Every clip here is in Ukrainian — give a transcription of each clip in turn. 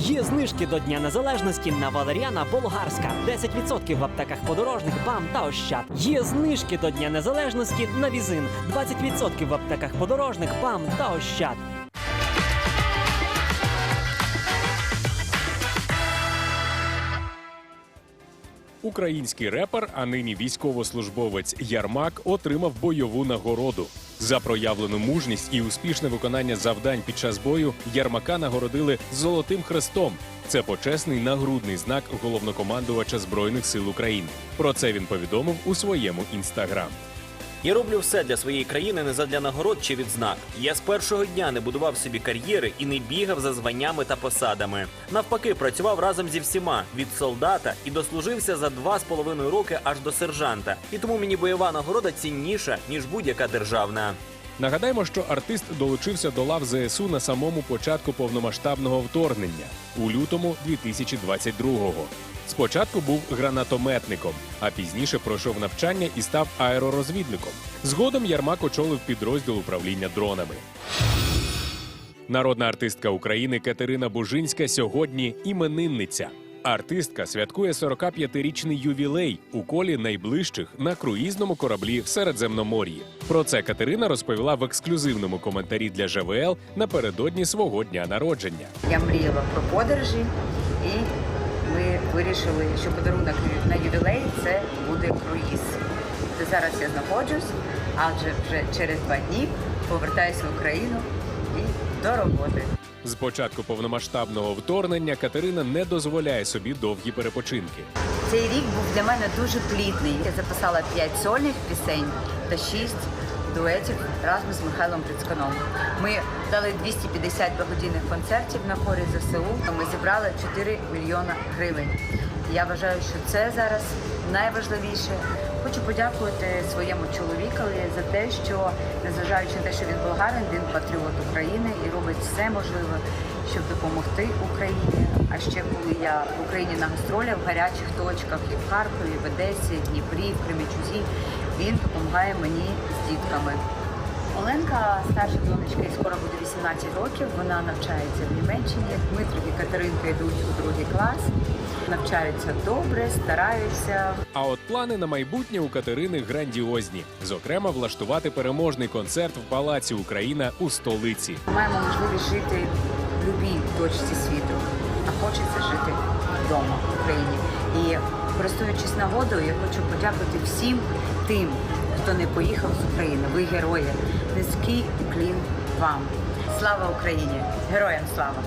Є знижки до Дня Незалежності на Валеріана Болгарська. 10% в аптеках подорожних БАМ та Ощад. Є знижки до Дня Незалежності на Візин. 20% в аптеках подорожних БАМ та Ощад. Український репер, а нині військовослужбовець Ярмак отримав бойову нагороду. За проявлену мужність і успішне виконання завдань під час бою Ярмака нагородили золотим хрестом. Це почесний нагрудний знак головнокомандувача Збройних сил України. Про це він повідомив у своєму інстаграм. Я роблю все для своєї країни не задля нагород чи відзнак. Я з першого дня не будував собі кар'єри і не бігав за званнями та посадами. Навпаки, працював разом зі всіма від солдата і дослужився за два з половиною роки аж до сержанта. І тому мені бойова нагорода цінніша ніж будь-яка державна. Нагадаємо, що артист долучився до лав ЗСУ на самому початку повномасштабного вторгнення у лютому 2022-го. Спочатку був гранатометником, а пізніше пройшов навчання і став аеророзвідником. Згодом Ярмак очолив підрозділ управління дронами. Народна артистка України Катерина Бужинська сьогодні іменинниця. Артистка святкує 45-річний ювілей у колі найближчих на круїзному кораблі в Середземномор'ї. Про це Катерина розповіла в ексклюзивному коментарі для ЖВЛ напередодні свого дня народження. Я мріяла про подорожі, і ми вирішили, що подарунок на ювілей це буде круїз. Де зараз я знаходжусь, адже вже через два дні повертаюся в Україну і до роботи. З початку повномасштабного вторгнення Катерина не дозволяє собі довгі перепочинки. Цей рік був для мене дуже плідний. Я записала 5 сольних пісень та 6 дуетів разом з Михайлом Прицканом. Ми дали 250 благодійних концертів на хорі ЗСУ. Ми зібрали 4 мільйона гривень. Я вважаю, що це зараз найважливіше. Хочу подякувати своєму чоловікові за те, що незважаючи на те, що він болгарин, він патріот України і робить все можливе, щоб допомогти Україні. А ще коли я в Україні на гастролях в гарячих точках і в Харкові, в Одесі, Дніпрі, в Кремічузі, він допомагає мені з дітками. Оленка, старша донечка, і скоро буде 18 років. Вона навчається в Німеччині. Дмитрик і Катеринка йдуть у другий клас, навчаються добре, стараються. А от плани на майбутнє у Катерини грандіозні. Зокрема, влаштувати переможний концерт в Палаці Україна у столиці. Маємо можливість жити в будь-якій точці світу, а хочеться жити вдома в Україні. І користуючись нагодою, я хочу подякувати всім тим, хто не поїхав з України. Ви герої. Низький уклін вам. Слава Україні! Героям слава!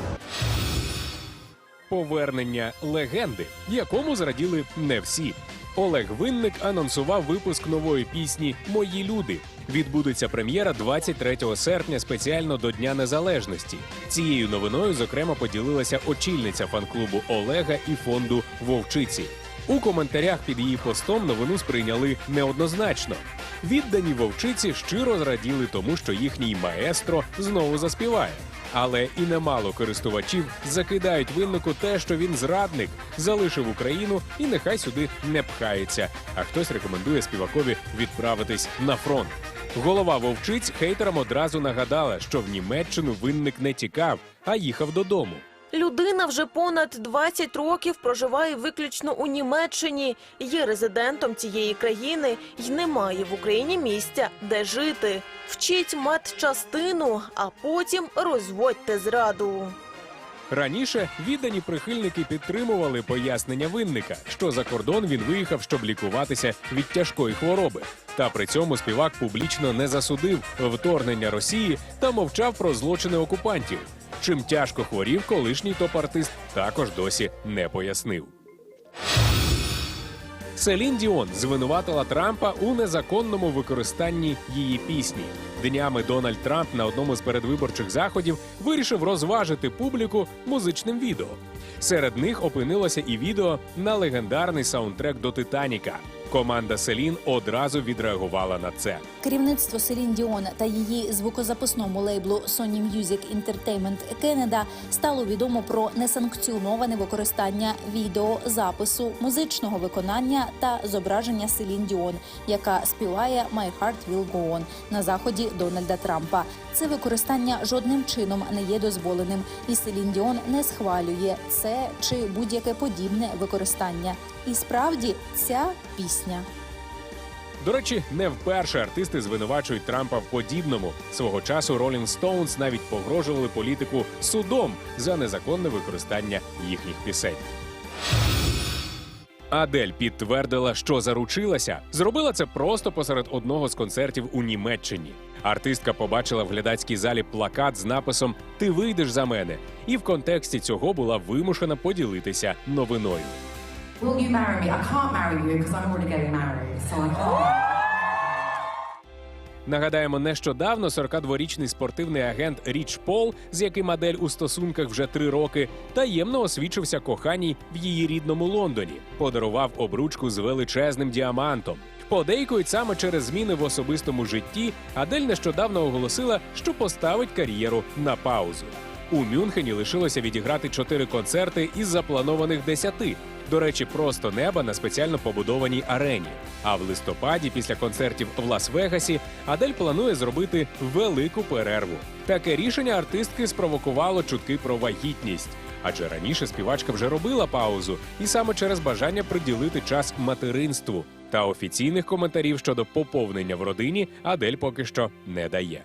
Повернення легенди, якому зраділи не всі. Олег Винник анонсував випуск нової пісні Мої люди. Відбудеться прем'єра 23 серпня спеціально до Дня Незалежності. Цією новиною, зокрема, поділилася очільниця фан-клубу Олега і фонду Вовчиці. У коментарях під її постом новину сприйняли неоднозначно. Віддані вовчиці щиро зраділи тому, що їхній маестро знову заспіває. Але і немало користувачів закидають виннику те, що він зрадник, залишив Україну і нехай сюди не пхається. А хтось рекомендує співакові відправитись на фронт. Голова вовчиць хейтерам одразу нагадала, що в Німеччину винник не тікав, а їхав додому. Людина вже понад 20 років проживає виключно у Німеччині, є резидентом цієї країни й не має в Україні місця, де жити. Вчіть матчастину, а потім розводьте зраду. Раніше віддані прихильники підтримували пояснення винника, що за кордон він виїхав, щоб лікуватися від тяжкої хвороби. Та при цьому співак публічно не засудив вторгнення Росії та мовчав про злочини окупантів. Чим тяжко хворів, колишній топ-артист також досі не пояснив. Селін Діон звинуватила Трампа у незаконному використанні її пісні. Днями Дональд Трамп на одному з передвиборчих заходів вирішив розважити публіку музичним відео. Серед них опинилося і відео на легендарний саундтрек до Титаніка. Команда Селін одразу відреагувала на це. Керівництво Селін Діон та її звукозаписному лейблу Sony Music Entertainment Canada стало відомо про несанкціоноване використання відеозапису, музичного виконання та зображення Селін Діон, яка співає «My Heart Will Go On» на заході Дональда Трампа. Це використання жодним чином не є дозволеним, і Селін Діон не схвалює це чи будь-яке подібне використання. І справді ця пісня. До речі, не вперше артисти звинувачують Трампа в подібному. Свого часу Rolling Stones навіть погрожували політику судом за незаконне використання їхніх пісень. Адель підтвердила, що заручилася. Зробила це просто посеред одного з концертів у Німеччині. Артистка побачила в глядацькій залі плакат з написом Ти вийдеш за мене, і в контексті цього була вимушена поділитися новиною. Will you marry me? I can't marry you because I'm already getting married, so I can't. Нагадаємо, нещодавно 42-річний спортивний агент Річ Пол, з яким модель у стосунках вже три роки, таємно освічився коханій в її рідному Лондоні, подарував обручку з величезним діамантом. Подейкують саме через зміни в особистому житті. Адель нещодавно оголосила, що поставить кар'єру на паузу. У Мюнхені лишилося відіграти чотири концерти із запланованих десяти. До речі, просто неба на спеціально побудованій арені. А в листопаді, після концертів в Лас-Вегасі, Адель планує зробити велику перерву. Таке рішення артистки спровокувало чутки про вагітність. Адже раніше співачка вже робила паузу, і саме через бажання приділити час материнству. Та офіційних коментарів щодо поповнення в родині Адель поки що не дає.